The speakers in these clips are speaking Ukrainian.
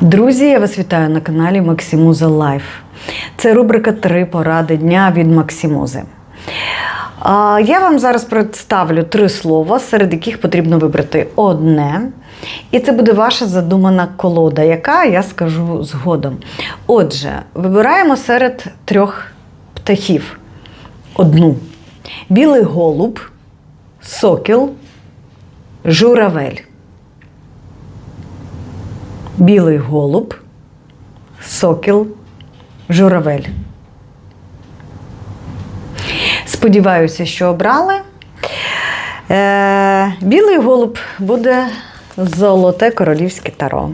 Друзі, я вас вітаю на каналі Максимуза Лайф. Це рубрика Три поради дня від Максимузи. Я вам зараз представлю три слова, серед яких потрібно вибрати одне. І це буде ваша задумана колода, яка я скажу згодом. Отже, вибираємо серед трьох птахів одну: білий голуб, сокіл, журавель. Білий голуб, сокіл, журавель. Сподіваюся, що обрали. Е, білий голуб буде золоте королівське таро.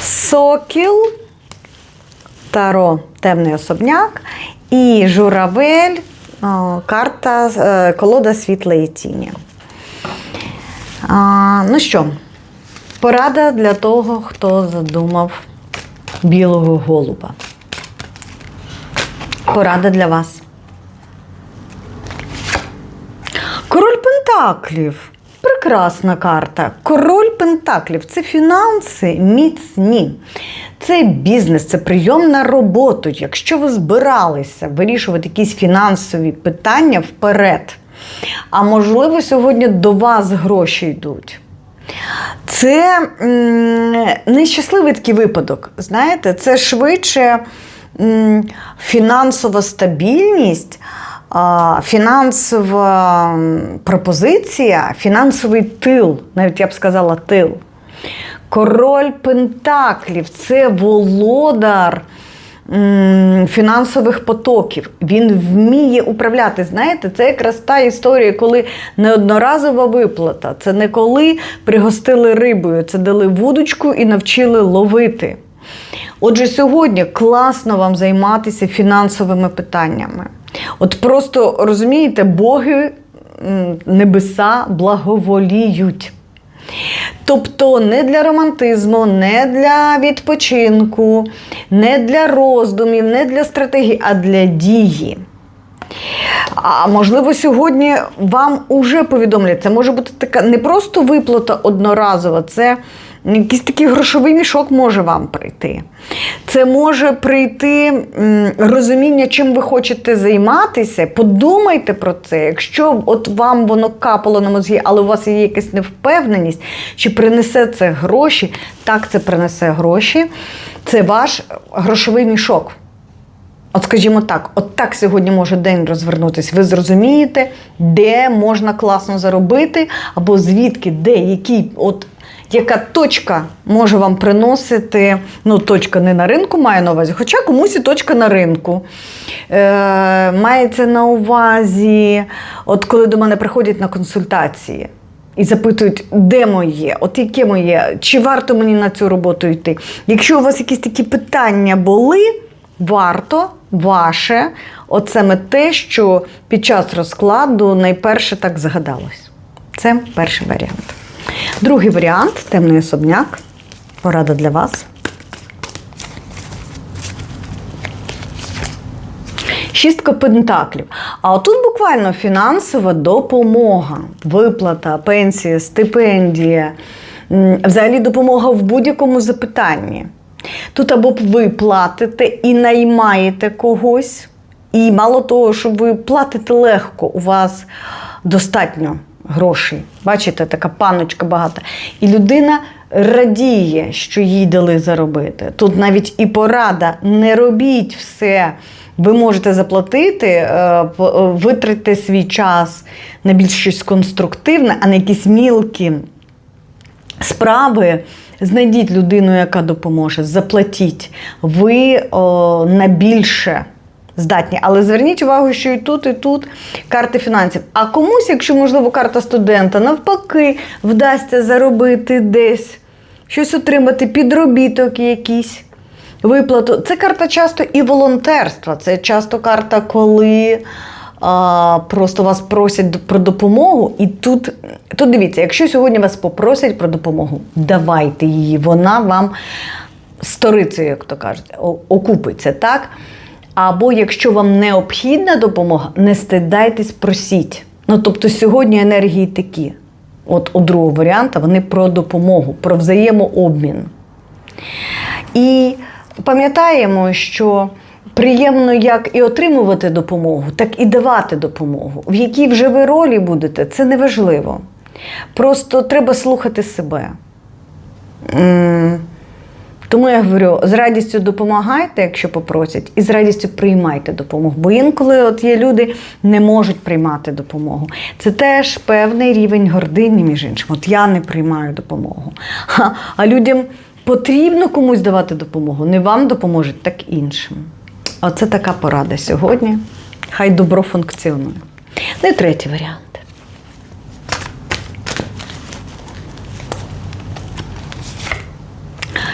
Сокіл, таро темний особняк. І журавель, о, карта, е, колода світлої тіні. А, ну що, порада для того, хто задумав білого голуба. Порада для вас. Король Пентаклів. Прекрасна карта. Король Пентаклів це фінанси міцні. Це бізнес, це прийом на роботу. Якщо ви збиралися вирішувати якісь фінансові питання вперед, а можливо, сьогодні до вас гроші йдуть. Це нещасливий такий випадок. Знаєте, це швидше фінансова стабільність, фінансова пропозиція, фінансовий тил, навіть я б сказала, тил. Король Пентаклів це володар фінансових потоків. Він вміє управляти. Знаєте, це якраз та історія, коли неодноразова виплата. Це не коли пригостили рибою, це дали вудочку і навчили ловити. Отже, сьогодні класно вам займатися фінансовими питаннями. От просто розумієте, боги небеса благоволіють. Тобто не для романтизму, не для відпочинку, не для роздумів, не для стратегії, а для дії. А можливо, сьогодні вам уже повідомлять, це може бути така не просто виплата одноразова, це якийсь такий грошовий мішок може вам прийти. Це може прийти розуміння, чим ви хочете займатися. Подумайте про це. Якщо от вам воно капало на мозги, але у вас є якась невпевненість, чи принесе це гроші, так це принесе гроші. Це ваш грошовий мішок. От скажімо так, от так сьогодні може день розвернутися. Ви зрозумієте, де можна класно заробити, або звідки, де, який, от яка точка може вам приносити. Ну, точка не на ринку має на увазі, хоча комусь і точка на ринку. Е, Мається на увазі, от коли до мене приходять на консультації. І запитують, де моє, от яке моє, чи варто мені на цю роботу йти. Якщо у вас якісь такі питання були, варто ваше, от саме те, що під час розкладу найперше так згадалось. Це перший варіант. Другий варіант темний особняк. Порада для вас. Шістка пентаклів. А отут буквально фінансова допомога, виплата, пенсія, стипендія, взагалі допомога в будь-якому запитанні. Тут або ви платите і наймаєте когось, і мало того, що ви платите легко, у вас достатньо грошей. Бачите, така паночка багата. І людина радіє, що їй дали заробити. Тут навіть і порада: не робіть все. Ви можете заплатити, е, е, витратьте свій час на більш щось конструктивне, а не якісь мілкі справи. Знайдіть людину, яка допоможе, заплатіть. Ви о, на більше здатні. Але зверніть увагу, що і тут, і тут карти фінансів. А комусь, якщо, можливо, карта студента, навпаки, вдасться заробити десь, щось отримати, підробіток якийсь. Виплату. Це карта часто і волонтерства. Це часто карта, коли а, просто вас просять про допомогу. І тут, тут дивіться, якщо сьогодні вас попросять про допомогу, давайте її. Вона вам сторицею, як то кажуть, окупиться, так? Або якщо вам необхідна допомога, не стидайтесь, просіть. Ну тобто сьогодні енергії такі. От у другого варіанта вони про допомогу, про взаємообмін. І пам'ятаємо, що приємно як і отримувати допомогу, так і давати допомогу. В якій вже ви ролі будете, це не важливо. Просто треба слухати себе. Тому я говорю, з радістю допомагайте, якщо попросять, і з радістю приймайте допомогу. Бо інколи от є люди не можуть приймати допомогу. Це теж певний рівень гордині, між іншим. От я не приймаю допомогу. А людям потрібно комусь давати допомогу. Не вам допоможуть, так іншим. Оце така порада сьогодні. Хай добро функціонує. Ну і третій варіант.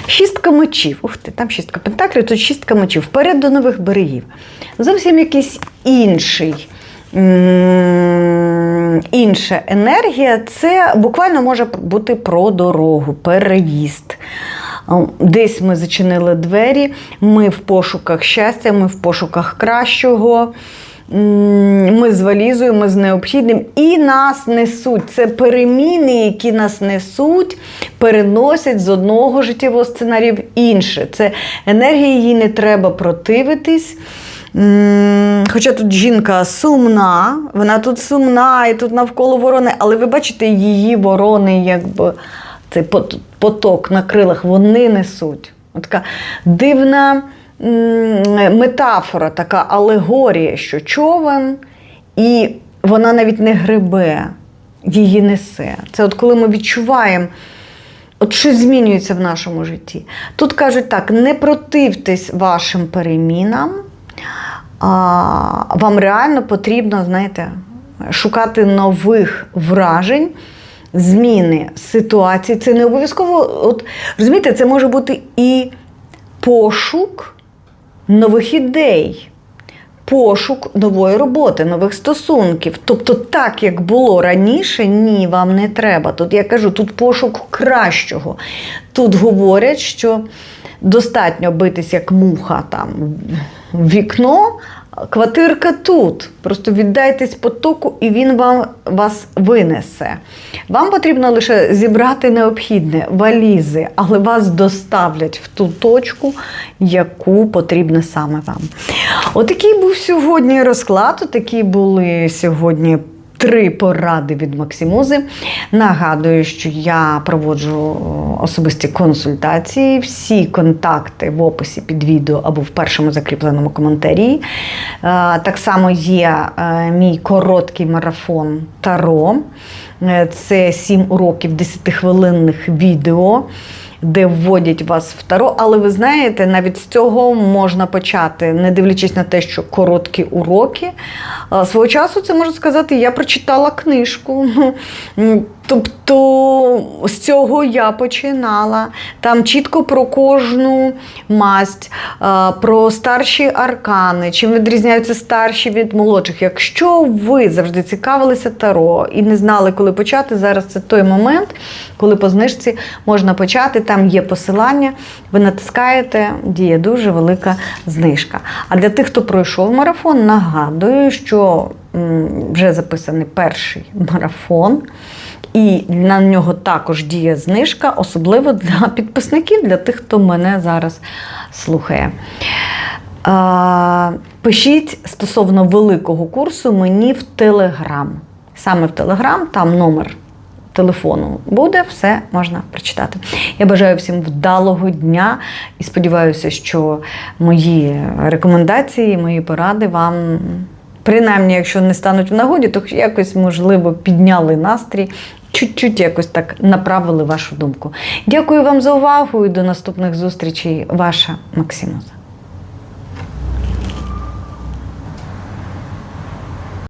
Шістка мечів. Ух ти, там шістка пентаклів, тут шістка мечів. Вперед до нових берегів. Зовсім якийсь інший. Інша енергія це буквально може бути про дорогу, переїзд. Десь ми зачинили двері, ми в пошуках щастя, ми в пошуках кращого. Ми з валізою, ми з необхідним і нас несуть. Це переміни, які нас несуть, переносять з одного життєвого сценарію в інше. Це енергія, їй не треба противитись. Хоча тут жінка сумна, вона тут сумна, і тут навколо ворони, але ви бачите, її ворони, якби цей пот- поток на крилах, вони несуть. Така дивна метафора, така алегорія, що човен, і вона навіть не гребе, її несе. Це от коли ми відчуваємо. От щось змінюється в нашому житті. Тут кажуть так: не противтесь вашим перемінам, а вам реально потрібно, знаєте, шукати нових вражень, зміни ситуації. Це не обов'язково, от розумієте, це може бути і пошук нових ідей. Пошук нової роботи, нових стосунків. Тобто, так як було раніше, ні, вам не треба. Тут я кажу, тут пошук кращого. Тут говорять, що достатньо битись як муха там в вікно, квартирка тут. Просто віддайтесь потоку, і він вам вас винесе. Вам потрібно лише зібрати необхідне валізи, але вас доставлять в ту точку, яку потрібно саме вам. Отакий був сьогодні розклад. Отакі були сьогодні. Три поради від Максимузи. Нагадую, що я проводжу особисті консультації. Всі контакти в описі під відео або в першому закріпленому коментарі. Е, Так само є е, мій короткий марафон Таро. Е, Це 7 уроків 10-хвилинних відео. Де вводять вас в таро, але ви знаєте, навіть з цього можна почати, не дивлячись на те, що короткі уроки. Свого часу це можу сказати, я прочитала книжку. Тобто з цього я починала. Там чітко про кожну масть, про старші аркани, чим відрізняються старші від молодших. Якщо ви завжди цікавилися таро і не знали, коли почати, зараз це той момент, коли по знижці можна почати. Там є посилання, ви натискаєте, діє дуже велика знижка. А для тих, хто пройшов марафон, нагадую, що вже записаний перший марафон. І на нього також діє знижка, особливо для підписників, для тих, хто мене зараз слухає. Пишіть стосовно великого курсу мені в Телеграм. Саме в Телеграм, там номер телефону буде, все можна прочитати. Я бажаю всім вдалого дня і сподіваюся, що мої рекомендації, мої поради вам. Принаймні, якщо не стануть в нагоді, то якось, можливо, підняли настрій, чуть-чуть якось так направили вашу думку. Дякую вам за увагу і до наступних зустрічей. Ваша Максимоза.